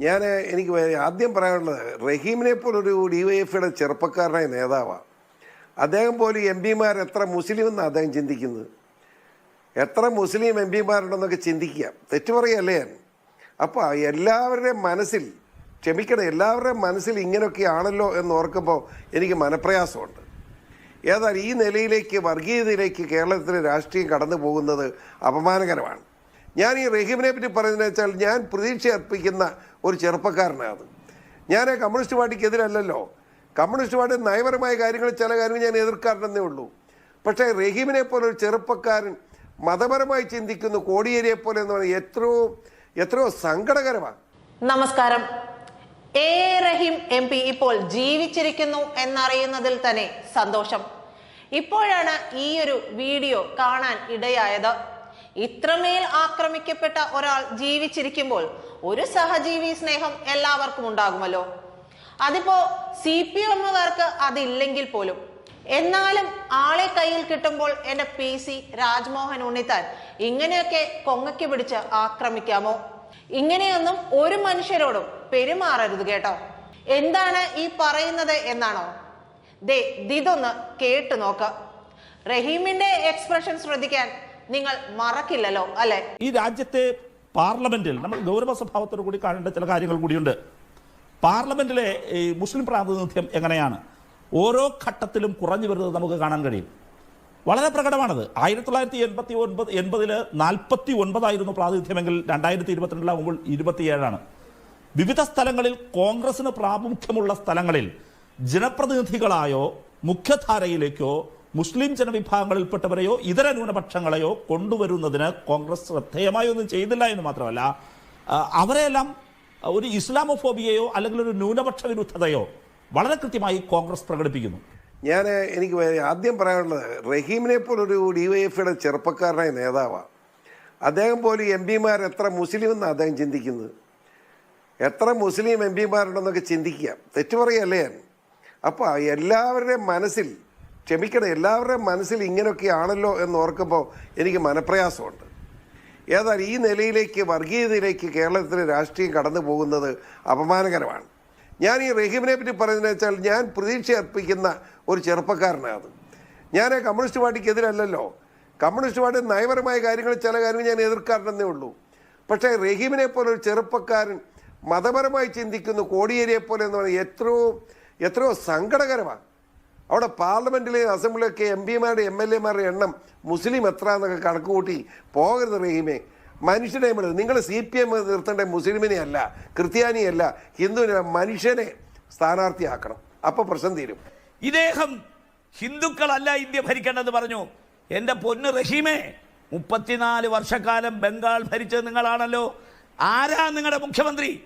ഞാൻ എനിക്ക് ആദ്യം പറയാനുള്ളത് റഹീമിനെ പോലൊരു ഡി വൈ എഫിയുടെ ചെറുപ്പക്കാരനായ നേതാവാണ് അദ്ദേഹം പോലും എം പിമാർ എത്ര മുസ്ലിം എന്നാണ് അദ്ദേഹം ചിന്തിക്കുന്നത്? എത്ര മുസ്ലിം എം പിമാരുണ്ടെന്നൊക്കെ ചിന്തിക്കുക. തെറ്റു പറയല്ലേ ഞാൻ? അപ്പോൾ എല്ലാവരുടെയും മനസ്സിൽ ക്ഷമിക്കണം എല്ലാവരുടെയും മനസ്സിൽ ഇങ്ങനെയൊക്കെയാണല്ലോ എന്ന് ഓർക്കുമ്പോൾ എനിക്ക് മനപ്രയാസമുണ്ട്. ഏതായാലും ഈ നിലയിലേക്ക് വർഗീയതയിലേക്ക് കേരളത്തിലെ രാഷ്ട്രീയം കടന്നു പോകുന്നത് അപമാനകരമാണ്. ഞാൻ ഈ റഹീമിനെ പറ്റി പറയുന്നതെന്ന് വെച്ചാൽ ഞാൻ പ്രതീക്ഷ അർപ്പിക്കുന്ന ഒരു ചെറുപ്പക്കാരനാണ്. ഞാൻ കമ്മ്യൂണിസ്റ്റ് പാർട്ടിക്കെതിരല്ലല്ലോ. കമ്മ്യൂണിസ്റ്റ് പാർട്ടി നയപരമായ കാര്യങ്ങൾ ചില കാര്യങ്ങൾ ഞാൻ എതിർക്കാറുണ്ടെന്നേ ഉള്ളൂ. പക്ഷേ റഹീമിനെ പോലെ ഒരു ചെറുപ്പക്കാരൻ മതപരമായി ചിന്തിക്കുന്ന കോടിയേരിയെ പോലെ എന്ന് പറയുന്നത് എത്രയോ എത്രയോ സങ്കടകരമാണ്. നമസ്കാരം. എ റഹീം എം പി ഇപ്പോൾ ജീവിച്ചിരിക്കുന്നു എന്നറിയുന്നതിൽ തന്നെ സന്തോഷം. ഇപ്പോഴാണ് ഈ ഒരു വീഡിയോ കാണാൻ ഇടയായത്. ഇത്രമേൽ ആക്രമിക്കപ്പെട്ട ഒരാൾ ജീവിച്ചിരിക്കുമ്പോൾ ഒരു സഹജീവി സ്നേഹം എല്ലാവർക്കും ഉണ്ടാകുമല്ലോ. അതിപ്പോ സി പി എമ്മുകാർക്ക് അതില്ലെങ്കിൽ പോലും. എന്നാലും ആളെ കയ്യിൽ കിട്ടുമ്പോൾ എന്റെ പി സി രാജ്മോഹൻ ഉണ്ണിത്താൻ ഇങ്ങനെയൊക്കെ കൊങ്ങയ്ക്ക് പിടിച്ച് ആക്രമിക്കാമോ? ഇങ്ങനെയൊന്നും ഒരു മനുഷ്യരോടും പെരുമാറരുത് കേട്ടോ. എന്താണ് ഈ പറയുന്നത് എന്നാണോ? ദേ ഇതൊന്ന് കേട്ടു നോക്ക. റഹീമിന്റെ എക്സ്പ്രഷൻ ശ്രദ്ധിക്കാൻ നിങ്ങൾ മറക്കില്ലല്ലോ അല്ലെ? ഈ രാജ്യത്തെ പാർലമെന്റിൽ നമ്മൾ ഗൗരവ സ്വഭാവത്തോടു കൂടി കാണേണ്ട ചില കാര്യങ്ങൾ കൂടിയുണ്ട്. പാർലമെന്റിലെ ഈ മുസ്ലിം പ്രാതിനിധ്യം എങ്ങനെയാണ്? ഓരോ ഘട്ടത്തിലും കുറഞ്ഞു വരുന്നത് നമുക്ക് കാണാൻ കഴിയും. വളരെ പ്രകടമാണത്. ആയിരത്തി തൊള്ളായിരത്തി എൺപത്തി ഒൻപത് എൺപതിൽ നാൽപ്പത്തി ഒൻപതായിരുന്നു പ്രാതിനിധ്യമെങ്കിൽ രണ്ടായിരത്തി ഇരുപത്തിരണ്ടിലാകുമ്പോൾ ഇരുപത്തിയേഴാണ്. വിവിധ സ്ഥലങ്ങളിൽ കോൺഗ്രസിന് പ്രാമുഖ്യമുള്ള സ്ഥലങ്ങളിൽ ജനപ്രതിനിധികളായോ മുഖ്യധാരയിലേക്കോ മുസ്ലിം ജനവിഭാഗങ്ങളിൽപ്പെട്ടവരെയോ ഇതര ന്യൂനപക്ഷങ്ങളെയോ കൊണ്ടുവരുന്നതിന് കോൺഗ്രസ് ശ്രദ്ധേയമായി ഒന്നും ചെയ്തില്ല എന്ന് മാത്രമല്ല അവരെയെല്ലാം ഒരു ഇസ്ലാമോഫോബിയയോ അല്ലെങ്കിൽ ഒരു ന്യൂനപക്ഷ വിരുദ്ധതയോ വളരെ കൃത്യമായി കോൺഗ്രസ് പ്രകടിപ്പിക്കുന്നു. ഞാൻ എനിക്ക് ആദ്യം പറയാനുള്ളത് റഹീമിനെ പോലൊരു ഡി വൈ എഫ് ഐയുടെ ചെറുപ്പക്കാരനായ നേതാവാണ് അദ്ദേഹം പോലും എം പിമാർ എത്ര മുസ്ലിം എന്നാണ് അദ്ദേഹം ചിന്തിക്കുന്നത്? എത്ര മുസ്ലിം എം പിമാരുണ്ടെന്നൊക്കെ ചിന്തിക്കുക. തെറ്റു പറയല്ലേ ഞാൻ? അപ്പോൾ എല്ലാവരുടെയും മനസ്സിൽ ക്ഷമിക്കണം എല്ലാവരുടെയും മനസ്സിൽ ഇങ്ങനെയൊക്കെയാണല്ലോ എന്ന് ഓർക്കുമ്പോൾ എനിക്ക് മനപ്രയാസമുണ്ട്. ഏതായാലും ഈ നിലയിലേക്ക് വർഗീയതയിലേക്ക് കേരളത്തിലെ രാഷ്ട്രീയം കടന്നു പോകുന്നത് അപമാനകരമാണ്. ഞാൻ ഈ റഹീമിനെ പറ്റി പറയുന്നത് വെച്ചാൽ ഞാൻ പ്രതീക്ഷ അർപ്പിക്കുന്ന ഒരു ചെറുപ്പക്കാരനാണ്. ഞാൻ കമ്മ്യൂണിസ്റ്റ് പാർട്ടിക്കെതിരല്ലല്ലോ. കമ്മ്യൂണിസ്റ്റ് പാർട്ടി നയപരമായ കാര്യങ്ങൾ ചില കാര്യങ്ങൾ ഞാൻ എതിർക്കാറുണ്ടെന്നേ ഉള്ളൂ. പക്ഷേ റഹീമിനെ പോലെ ഒരു ചെറുപ്പക്കാരൻ മതപരമായി ചിന്തിക്കുന്ന കോടിയേരിയെ പോലെ എന്ന് പറയുന്നത് എത്രയോ എത്രയോ സങ്കടകരമാണ്. അവിടെ പാർലമെന്റിലെ അസംബ്ലിയൊക്കെ എം പിമാരുടെ എം എൽ എമാരുടെ എണ്ണം മുസ്ലിം എത്ര എന്നൊക്കെ കണക്ക് കൂട്ടി. പോകരുത് റഹീമേ. മനുഷ്യനെ നിങ്ങൾ സി പി എം നിർത്തേണ്ട മുസ്ലിമിനെ അല്ല ക്രിസ്ത്യാനിയല്ല ഹിന്ദുവിനെ മനുഷ്യനെ സ്ഥാനാർത്ഥിയാക്കണം. അപ്പോൾ പ്രശ്നം തീരും. ഇദ്ദേഹം ഹിന്ദുക്കളല്ല ഇന്ത്യ ഭരിക്കേണ്ടത് പറഞ്ഞു. എന്റെ പൊന്ന് റഹീമേ മുപ്പത്തിനാല് വർഷക്കാലം ബംഗാൾ ഭരിച്ചത് നിങ്ങളാണല്ലോ. ആരാ നിങ്ങളുടെ മുഖ്യമന്ത്രി?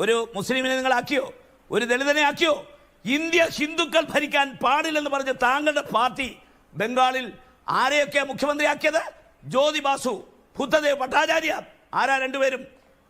ഒരു മുസ്ലിമിനെ നിങ്ങളാക്കിയോ? ഒരു ദളിതനെ ആക്കിയോ? ഇന്ത്യ ഹിന്ദുക്കൾ ഭരിക്കാൻ പാടില്ലെന്ന് പറഞ്ഞ താങ്കളുടെ പാർട്ടി ബംഗാളിൽ ആരെയൊക്കെ മുഖ്യമന്ത്രിയാക്കിയത്? ജ്യോതി ബാസു ബുദ്ധദേവ് ഭട്ടാചാര്യ. ആരാ രണ്ടുപേരും?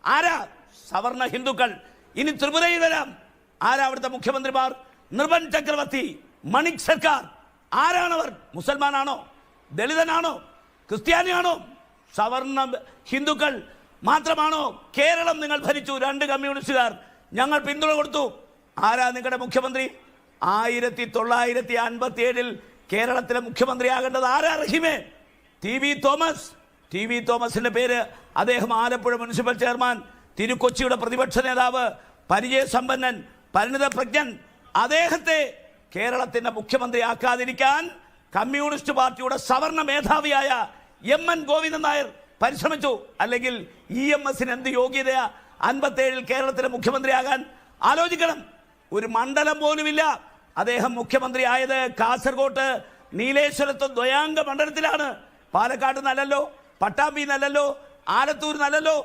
ആരാ? സവർണ ഹിന്ദുക്കൾ. ഇനി ത്രിപുരയിൽ വരാം. ആരാ അവിടുത്തെ മുഖ്യമന്ത്രിമാർ? നിർബൻ ചക്രവർത്തി മണിക് സർക്കാർ. ആരാണവർ? മുസൽമാനാണോ? ദളിതനാണോ? ക്രിസ്ത്യാനിയാണോ? സവർണ ഹിന്ദുക്കൾ മാത്രമാണോ? കേരളം നിങ്ങൾ ഭരിച്ചു. രണ്ട് കമ്മ്യൂണിസ്റ്റുകാർ ഞങ്ങൾ പിന്തുണ കൊടുത്തു. ആരാ നിങ്ങളുടെ മുഖ്യമന്ത്രി? ആയിരത്തി തൊള്ളായിരത്തി അൻപത്തി ഏഴിൽ കേരളത്തിലെ മുഖ്യമന്ത്രിയാകേണ്ടത് ആരാ റഹിമേ? T V Thomas. T V തോമസിന്റെ പേര് അദ്ദേഹം ആലപ്പുഴ മുനിസിപ്പൽ ചെയർമാൻ തിരുക്കൊച്ചിയുടെ പ്രതിപക്ഷ നേതാവ് പരിചയസമ്പന്നൻ പരിണിത പ്രജ്ഞൻ അദ്ദേഹത്തെ കേരളത്തിന്റെ മുഖ്യമന്ത്രിയാക്കാതിരിക്കാൻ കമ്മ്യൂണിസ്റ്റ് പാർട്ടിയുടെ സവർണ മേധാവിയായ എം എൻ ഗോവിന്ദൻ നായർ പരിശ്രമിച്ചു. അല്ലെങ്കിൽ ഇ എം എസിന് എന്ത് യോഗ്യതയാ അൻപത്തേഴിൽ കേരളത്തിലെ മുഖ്യമന്ത്രിയാകാൻ ആലോചിക്കണം. ഒരു മണ്ഡലം പോലുമില്ല. അദ്ദേഹം മുഖ്യമന്ത്രി ആയത് കാസർഗോട്ട് നീലേശ്വരത്ത് ദ്വയാംഗ മണ്ഡലത്തിലാണ്. പാലക്കാട് നല്ലല്ലോ പട്ടാമ്പി നല്ലല്ലോ ആലത്തൂർ നല്ലല്ലോ.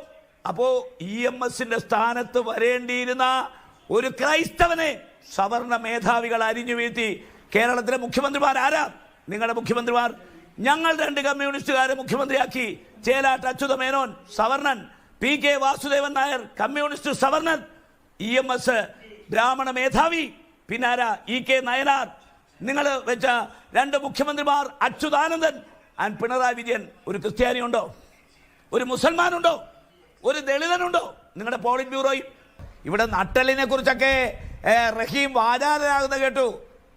അപ്പോ ഇ എം എസിന്റെ സ്ഥാനത്ത് വരേണ്ടിയിരുന്ന ഒരു ക്രൈസ്തവനെ സവർണ മേധാവികൾ അരിഞ്ഞു വീഴ്ത്തി. കേരളത്തിലെ മുഖ്യമന്ത്രിമാർ ആരാ? നിങ്ങളുടെ മുഖ്യമന്ത്രിമാർ. ഞങ്ങൾ രണ്ട് കമ്മ്യൂണിസ്റ്റുകാരെ മുഖ്യമന്ത്രിയാക്കി. Chelat Achutha Menon സവർണൻ. P K Vasudevan Nair communist സവർണൻ. E M S ബ്രാഹ്മണ മേധാവി. പിന്നാര? E K Nayanar. നിങ്ങൾ വെച്ച രണ്ട് മുഖ്യമന്ത്രിമാർ അച്യുതാനന്ദൻ ആൻഡ് പിണറായി വിജയൻ. ഒരു ക്രിസ്ത്യാനി ഉണ്ടോ ഒരു മുസൽമാനുണ്ടോ? ഒരു ദളിതനുണ്ടോ? നിങ്ങളുടെ പോളിറ്റ് ബ്യൂറോയിൽ ഇവിടെ നട്ടലിനെ കുറിച്ചൊക്കെ റഹീം വാചാലനാകുന്ന കേട്ടു.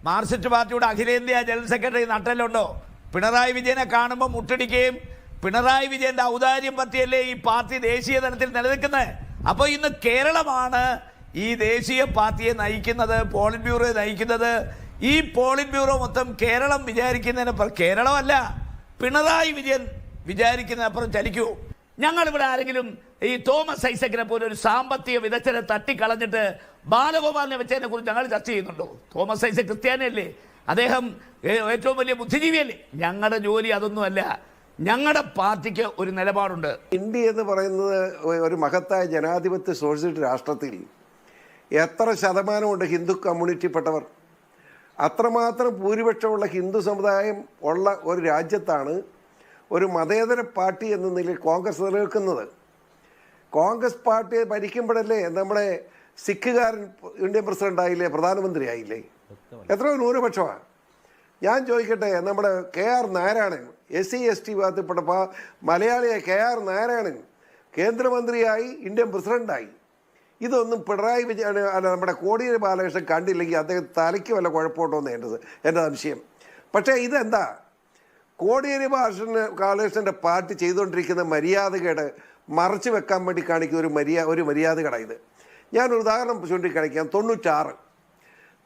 മാർക്സിസ്റ്റ് പാർട്ടിയുടെ അഖിലേന്ത്യാ ജനറൽ സെക്രട്ടറി നട്ടലുണ്ടോ? പിണറായി വിജയനെ കാണുമ്പോൾ മുട്ടടിക്കുകയും പിണറായി വിജയന്റെ ഔദാര്യം പറ്റിയല്ലേ ഈ പാർട്ടി ദേശീയ തലത്തിൽ നിലനിൽക്കുന്നത് അപ്പോൾ ഇന്ന് കേരളമാണ് ഈ ദേശീയ പാർട്ടിയെ നയിക്കുന്നത് പോളിറ്റ് ബ്യൂറോയെ നയിക്കുന്നത് ഈ പോളിറ്റ് ബ്യൂറോ മൊത്തം കേരളം വിചാരിക്കുന്നതിനപ്പുറം കേരളമല്ല പിണറായി വിജയൻ വിചാരിക്കുന്നതിനപ്പുറം ചലിക്കൂ. ഞങ്ങളിവിടെ ആരെങ്കിലും ഈ തോമസ് ഐസക്കിനെ പോലെ ഒരു സാമ്പത്തിക വിദഗ്ധനെ തട്ടിക്കളഞ്ഞിട്ട് ബാലഗോപാലിനെ വെച്ചതിനെ കുറിച്ച് ഞങ്ങൾ ചർച്ച ചെയ്യുന്നുണ്ടോ? തോമസ് ഐസക് ക്രിസ്ത്യാനിയല്ലേ? അദ്ദേഹം ഏറ്റവും വലിയ ബുദ്ധിജീവിയല്ലേ? ഞങ്ങളുടെ ജോലി അതൊന്നുമല്ല. ഞങ്ങളുടെ പാർട്ടിക്ക് ഒരു നിലപാടുണ്ട്. ഇന്ത്യ എന്ന് പറയുന്നത് ഒരു മഹത്തായ ജനാധിപത്യ സോഷ്യലിസ്റ്റ് രാഷ്ട്രത്തിൽ എത്ര ശതമാനമുണ്ട് ഹിന്ദു കമ്മ്യൂണിറ്റിപ്പെട്ടവർ? അത്രമാത്രം ഭൂരിപക്ഷമുള്ള ഹിന്ദു സമുദായം ഉള്ള ഒരു രാജ്യത്താണ് ഒരു മതേതര പാർട്ടി എന്ന നിലയിൽ കോൺഗ്രസ് നിലനിൽക്കുന്നത്. കോൺഗ്രസ് പാർട്ടി ഭരിക്കുമ്പോഴല്ലേ നമ്മുടെ സിഖുകാരൻ ഇന്ത്യൻ പ്രസിഡന്റ് ആയില്ലേ പ്രധാനമന്ത്രി ആയില്ലേ? എത്രയോ ന്യൂനപക്ഷമാണ്. ഞാൻ ചോദിക്കട്ടെ നമ്മുടെ K R Narayanan S C S T വിഭാഗത്തിൽപ്പെട്ട പ- മലയാളിയായ കെ ആർ നാരായണൻ കേന്ദ്രമന്ത്രിയായി ഇന്ത്യൻ പ്രസിഡന്റായി. ഇതൊന്നും പിണറായി വിജയൻ അല്ല നമ്മുടെ കോടിയേരി ബാലകൃഷ്ണൻ കണ്ടില്ലെങ്കിൽ അദ്ദേഹം തലയ്ക്ക് വല്ല കുഴപ്പമുണ്ടോ എന്ന് എന്റെ എന്റെ സംശയം. പക്ഷേ ഇതെന്താ? കോടിയേരി ബാലകൃഷ്ണൻ ബാലകൃഷ്ണന്റെ പാർട്ടി ചെയ്തുകൊണ്ടിരിക്കുന്ന മര്യാദകേട് മറച്ചു വെക്കാൻ വേണ്ടി കാണിക്കുന്ന ഒരു മര്യാദ ഒരു മര്യാദകട ഇത്. ഞാൻ ഒരു ഉദാഹരണം ചൂണ്ടിക്കാണിക്കാം. തൊണ്ണൂറ്റാറ്.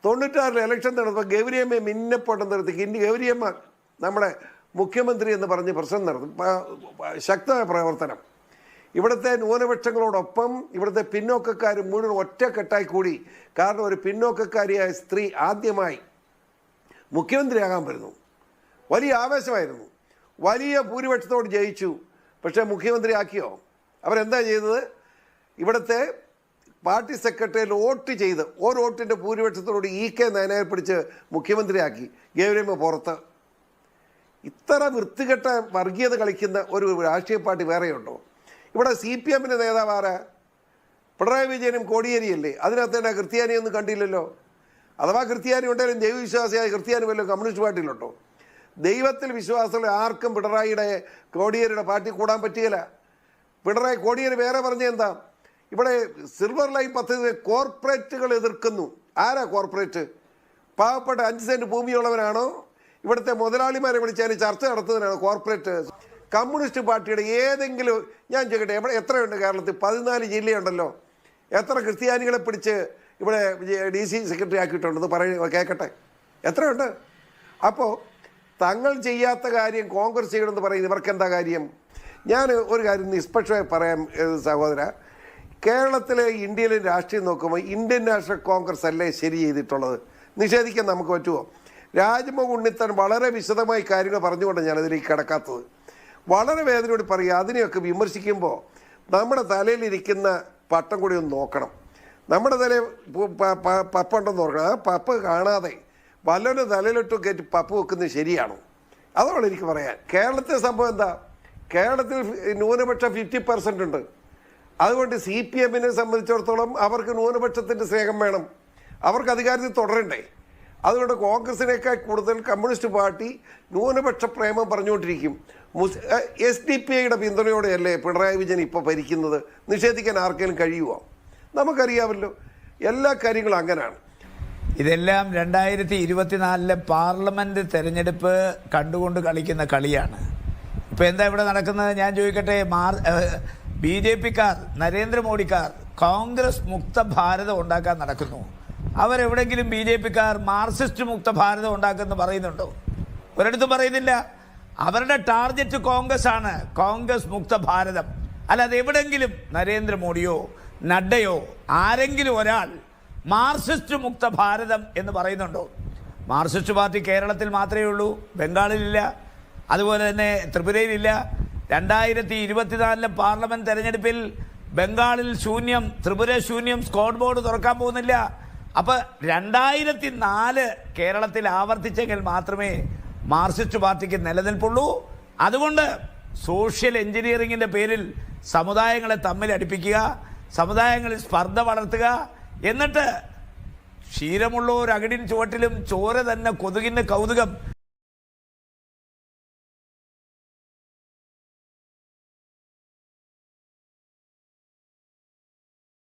തൊണ്ണൂറ്റാറിൽ ഇലക്ഷൻ നടന്നപ്പോൾ ഗൗരിയമ്മയെ മിന്നപ്പോട്ടം നിർത്തി ഇനി ഗൗരിയമ്മ നമ്മുടെ മുഖ്യമന്ത്രി എന്ന് പറഞ്ഞ് പ്രശ്നം നടത്തും. ശക്തമായ പ്രവർത്തനം. ഇവിടുത്തെ ന്യൂനപക്ഷങ്ങളോടൊപ്പം ഇവിടുത്തെ പിന്നോക്കക്കാർ മുഴുവൻ ഒറ്റക്കെട്ടായി കൂടി കാരണം ഒരു പിന്നോക്കക്കാരിയായ സ്ത്രീ ആദ്യമായി മുഖ്യമന്ത്രിയാകാൻ വരുന്നു വലിയ ആവേശമായിരുന്നു. വലിയ ഭൂരിപക്ഷത്തോട് ജയിച്ചു. പക്ഷേ മുഖ്യമന്ത്രി ആക്കിയോ അവരെന്താ ചെയ്തത്? ഇവിടുത്തെ പാർട്ടി സെക്രട്ടറിയിൽ വോട്ട് ചെയ്ത് ഒരു വോട്ടിന്റെ ഭൂരിപക്ഷത്തോട് ഇ കെ നയനായെ പിടിച്ച് മുഖ്യമന്ത്രിയാക്കി. ഗൗരമ്മ പുറത്ത്. ഇത്ര വൃത്തികെട്ട വർഗീയത കളിക്കുന്ന ഒരു രാഷ്ട്രീയ പാർട്ടി വേറെയുണ്ടോ? ഇവിടെ സി പി എമ്മിന്റെ നേതാവ് ആരാ? പിണറായി വിജയനും കോടിയേരിയല്ലേ അതിനകത്ത് തന്നെ ക്രിസ്ത്യാനിയൊന്നും കണ്ടില്ലല്ലോ. അഥവാ ക്രിസ്ത്യാനി ഉണ്ടെങ്കിലും ദൈവവിശ്വാസിയായ ക്രിസ്ത്യാനി വല്ലതും കമ്മ്യൂണിസ്റ്റ് പാർട്ടിയിലുണ്ടോ? ദൈവത്തിൽ വിശ്വാസമുള്ള ആർക്കും പിണറായിയുടെ കോടിയേരിയുടെ പാർട്ടി കൂടാൻ പറ്റുകയില്ല. പിണറായി കോടിയേരി വേറെ പറഞ്ഞ എന്താ? ഇവിടെ സിൽവർ ലൈൻ പദ്ധതി കോർപ്പറേറ്റുകൾ എതിർക്കുന്നു. ആരാ കോർപ്പറേറ്റ്? പാവപ്പെട്ട അഞ്ച് സെന്റ് ഭൂമിയുള്ളവരാണോ ഇവിടുത്തെ മുതലാളിമാരെ വിളിച്ചതിന് ചർച്ച നടത്തുന്നതിനാണ് കോർപ്പറേറ്റ്? കമ്മ്യൂണിസ്റ്റ് പാർട്ടിയുടെ ഏതെങ്കിലും ഞാൻ ചോദിക്കട്ടെ എവിടെ എത്രയുണ്ട് കേരളത്തിൽ? പതിനാല് ജില്ലയുണ്ടല്ലോ. എത്ര ക്രിസ്ത്യാനികളെ പിടിച്ച് ഇവിടെ ഡി സി സെക്രട്ടറി ആക്കിയിട്ടുണ്ടെന്ന് പറയ കേൾക്കട്ടെ എത്രയുണ്ട്? അപ്പോൾ തങ്ങൾ ചെയ്യാത്ത കാര്യം കോൺഗ്രസ് ചെയ്യണമെന്ന് പറയുന്നത് ഇവർക്ക് എന്താ കാര്യം? ഞാൻ ഒരു കാര്യം നിഷ്പക്ഷമായി പറയാം സഹോദര. കേരളത്തിലെ ഇന്ത്യയിലെ രാഷ്ട്രീയം നോക്കുമ്പോൾ ഇന്ത്യൻ നാഷണൽ കോൺഗ്രസ് അല്ലേ ശരി ചെയ്തിട്ടുള്ളത്? നിഷേധിക്കാൻ നമുക്ക് പറ്റുമോ? രാജ്മോഹൻ ഉണ്ണിത്തൻ വളരെ വിശദമായി കാര്യങ്ങൾ പറഞ്ഞുകൊണ്ട് ഞാനതിലേക്ക് കിടക്കാത്തത്. വളരെ വേദനയോട് പറയുക അതിനെയൊക്കെ വിമർശിക്കുമ്പോൾ നമ്മുടെ തലയിലിരിക്കുന്ന പട്ടം കൂടി ഒന്ന് നോക്കണം. നമ്മുടെ തലയിൽ പപ്പുണ്ടെന്ന് നോക്കണം ആ പപ്പ് കാണാതെ വല്ലവന്റെ തലയിലിട്ട് കയറ്റി പപ്പ് വെക്കുന്നത് ശരിയാണോ? അതാണ് എനിക്ക് പറയാൻ. കേരളത്തിലെ സംഭവം എന്താ? കേരളത്തിൽ ന്യൂനപക്ഷം ഫിഫ്റ്റി പെർസെന്റ് ഉണ്ട്. അതുകൊണ്ട് സി പി എമ്മിനെ സംബന്ധിച്ചിടത്തോളം അവർക്ക് ന്യൂനപക്ഷത്തിന്റെ സ്നേഹം വേണം. അവർക്ക് അധികാരത്തിൽ തുടരണ്ടേ? അതുകൊണ്ട് കോൺഗ്രസിനേക്കാൾ കൂടുതൽ കമ്മ്യൂണിസ്റ്റ് പാർട്ടി ന്യൂനപക്ഷ പ്രേമം പറഞ്ഞുകൊണ്ടിരിക്കും. എസ് ഡി പി ഐയുടെ പിന്തുണയോടെയല്ലേ പിണറായി വിജയൻ ഇപ്പോൾ ഭരിക്കുന്നത്? നിഷേധിക്കാൻ ആർക്കെങ്കിലും കഴിയുമോ നമുക്കറിയാമല്ലോ. എല്ലാ കാര്യങ്ങളും അങ്ങനെയാണ് ഇതെല്ലാം രണ്ടായിരത്തി ഇരുപത്തിനാലിലെ പാർലമെന്റ് തെരഞ്ഞെടുപ്പ് കണ്ടുകൊണ്ട് കളിക്കുന്ന കളിയാണ്. ഇപ്പോൾ എന്താ ഇവിടെ നടക്കുന്നത്? ഞാൻ ചോദിക്കട്ടെ മാർ ബി ജെ പിക്കാർ നരേന്ദ്രമോദിക്കാർ കോൺഗ്രസ് മുക്ത ഭാരതം ഉണ്ടാക്കാൻ നടക്കുന്നു. അവരെവിടെങ്കിലും ബി ജെ പിക്കാർ മാർക്സിസ്റ്റ് മുക്ത ഭാരതം ഉണ്ടാക്കുമെന്ന് പറയുന്നുണ്ടോ? ഒരിടത്തും പറയുന്നില്ല. അവരുടെ ടാർഗറ്റ് കോൺഗ്രസ് ആണ് കോൺഗ്രസ് മുക്ത ഭാരതം. അല്ലാതെ എവിടെങ്കിലും നരേന്ദ്രമോദിയോ നഡ്ഡയോ ആരെങ്കിലും ഒരാൾ മാർസിസ്റ്റ് മുക്ത ഭാരതം എന്ന് പറയുന്നുണ്ടോ? മാർസിസ്റ്റ് പാർട്ടി കേരളത്തിൽ മാത്രമേ ഉള്ളൂ ബംഗാളിലില്ല അതുപോലെ തന്നെ ത്രിപുരയിലില്ല. രണ്ടായിരത്തി ഇരുപത്തിനാലിലെ പാർലമെന്റ് തെരഞ്ഞെടുപ്പിൽ ബംഗാളിൽ ശൂന്യം ത്രിപുര ശൂന്യം സ്കോഡ് ബോർഡ് തുറക്കാൻ പോകുന്നില്ല. അപ്പോൾ രണ്ടായിരത്തി നാല് കേരളത്തിൽ ആവർത്തിച്ചെങ്കിൽ മാത്രമേ മാർക്സിസ്റ്റ് പാർട്ടിക്ക് നിലനിൽപ്പുള്ളൂ. അതുകൊണ്ട് സോഷ്യൽ എഞ്ചിനീയറിംഗിന്റെ പേരിൽ സമുദായങ്ങളെ തമ്മിൽ അടുപ്പിക്കുക സമുദായങ്ങളിൽ സ്പർദ്ധ വളർത്തുക. എന്നിട്ട് ക്ഷീരമുള്ള ഒരു അകിടിൻ ചുവട്ടിലും ചോര തന്നെ കൊതുകിന്റെ കൗതുകം.